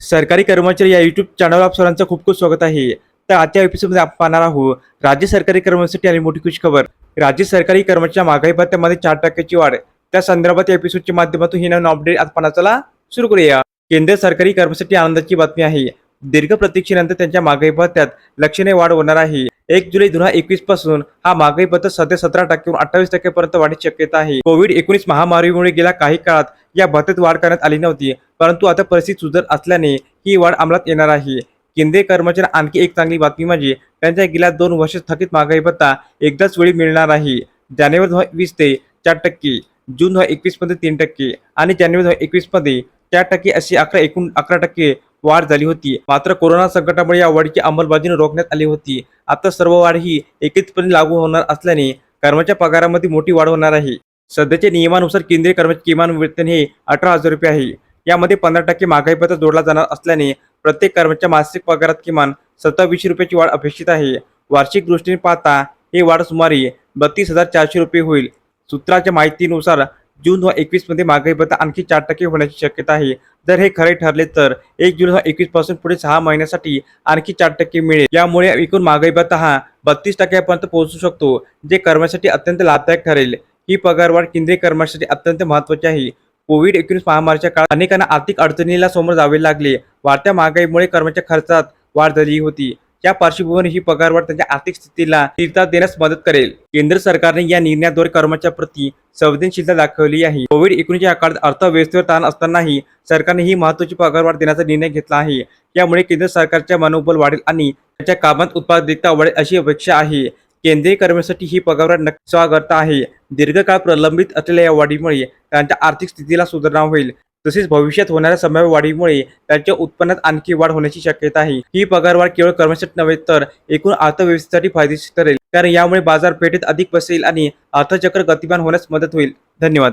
सरकारी कर्मचारी या युट्यूब चॅनलवर आप सर्वांचं खूप खूप स्वागत आहे. तर आजच्या एपिसोडमध्ये आपण पाहणार आहोत राज्य सरकारी कर्मचारी आणि मोठी खुश खबर. राज्य सरकारी कर्मचाऱ्या महागाई भत्त्यामध्ये चार टक्क्याची वाढ. त्या संदर्भात या एपिसोडच्या माध्यमातून ही नवीन अपडेट आज पाहण्याचा सुरू करूया. केंद्र सरकारी कर्मचारी आनंदाची बातमी आहे. दीर्घ प्रतीक्षेनंतर त्यांच्या महागाई भत्त्यात लक्षणीय वाढ होणार आहे. एक जुलै दोन हजार एकवीसपासून हा महागाई पत्र सध्या सतरा टक्क्यावरून अठ्ठावीस टक्क्यापर्यंत वाढीची शक्यता आहे. कोविड एकोणीस महामारीमुळे गेल्या काही काळात या भत्त्यात वाढ करण्यात आली नव्हती परंतु आता परिस्थिती सुधारत असल्याने ही वाढ अंमलात येणार आहे. केंद्रीय कर्मचारी आणखी एक चांगली बातमी म्हणजे त्यांच्या गेल्या दोन वर्ष थकीत महागाई भत्ता एकदाच वेळी मिळणार आहे. जानेवारी दोन हजार वीस ते चार टक्के जून दोन हजार एकवीसमध्ये तीन टक्के आणि जानेवारी दोन हजार एकवीसमध्ये चार टक्के अशी अकरा एकूण अकरा टक्के वाढ झाली होती. मात्र कोरोना संकटामुळे या वाढीची अंमलबजावणी रोखण्यात आली होती. आता सर्व वाढ ही एकत्रितपणे लागू होणार असल्याने कर्मच्या पगारामध्ये मोठी वाढ होणार आहे. सध्याच्या नियमानुसार केंद्रीय कर्मचारी किमान वेतन हे अठरा हजार रुपये आहे. यामध्ये पंधरा टक्के महागाई भत्ता जोडला जाणार असल्याने प्रत्येक कर्मचाऱ्या मासिक पगारात किमान सत्तावीसशे रुपयाची वाढ अपेक्षित आहे. वार्षिक दृष्टीने पाहता ही वाढ सुमारे बत्तीस हजार चारशे रुपये होईल. सूत्राच्या माहितीनुसार जून दोन हजार एकवीसमध्ये महागाई भत्ता आणखी चार टक्के होण्याची शक्यता आहे. जर हे खरे ठरले तर एक जून दोन हजार एकवीसपासून पुढे सहा महिन्यासाठी आणखी चार टक्के मिळेल. यामुळे एकूण महागाई भत्ता हा बत्तीस टक्क्यापर्यंत पोहोचू शकतो जे कर्मचाऱ्यासाठी अत्यंत लाभदायक ठरेल. ही पगारवाढ केंद्रीय कर्मचाऱ्यासाठी अत्यंत महत्वाची आहे. कोविड एकोणीस महामारीच्या काळात अनेकांना आर्थिक अडचणीला समोर जावे लागले. वाढत्या महागाईमुळे कर्मचारी खर्चात वाढ झाली होती. या पार्श्वभूमीवर ही पगारवाढ त्यांच्या आर्थिक स्थितीला स्थिरता देण्यास मदत करेल. केंद्र सरकारने या निर्णयाद्वारे कर्मचाऱ्याप्रती संवेदनशीलता दाखवली आहे. कोविड एकोणीसच्या काळात अर्थव्यवस्थेवर ताण असतानाही सरकारने ही महत्वाची पगारवाढ देण्याचा निर्णय घेतला आहे. यामुळे केंद्र सरकारच्या मनोबल वाढेल आणि त्याच्या कामात उत्पादकता वाढेल अशी अपेक्षा आहे. केंद्रीय कर्मचाऱ्यासाठी ही पगारवाढ नक्की स्वागत आहे. दीर्घकाळ प्रलंबित असलेल्या या वाढीमुळे त्यांच्या आर्थिक स्थितीला सुधारणा होईल. तसेच भविष्यात होणाऱ्या संभाव्य वाढीमुळे त्यांच्या उत्पन्नात आणखी वाढ होण्याची शक्यता आहे. ही पगारवाढ केवळ कर्मचारी नव्हे तर एकूण अर्थव्यवस्थेसाठी फायदेशीर ठरेल. कारण यामुळे बाजारपेठेत अधिक बसेल आणि अर्थचक्र गतिमान होण्यास मदत होईल. धन्यवाद.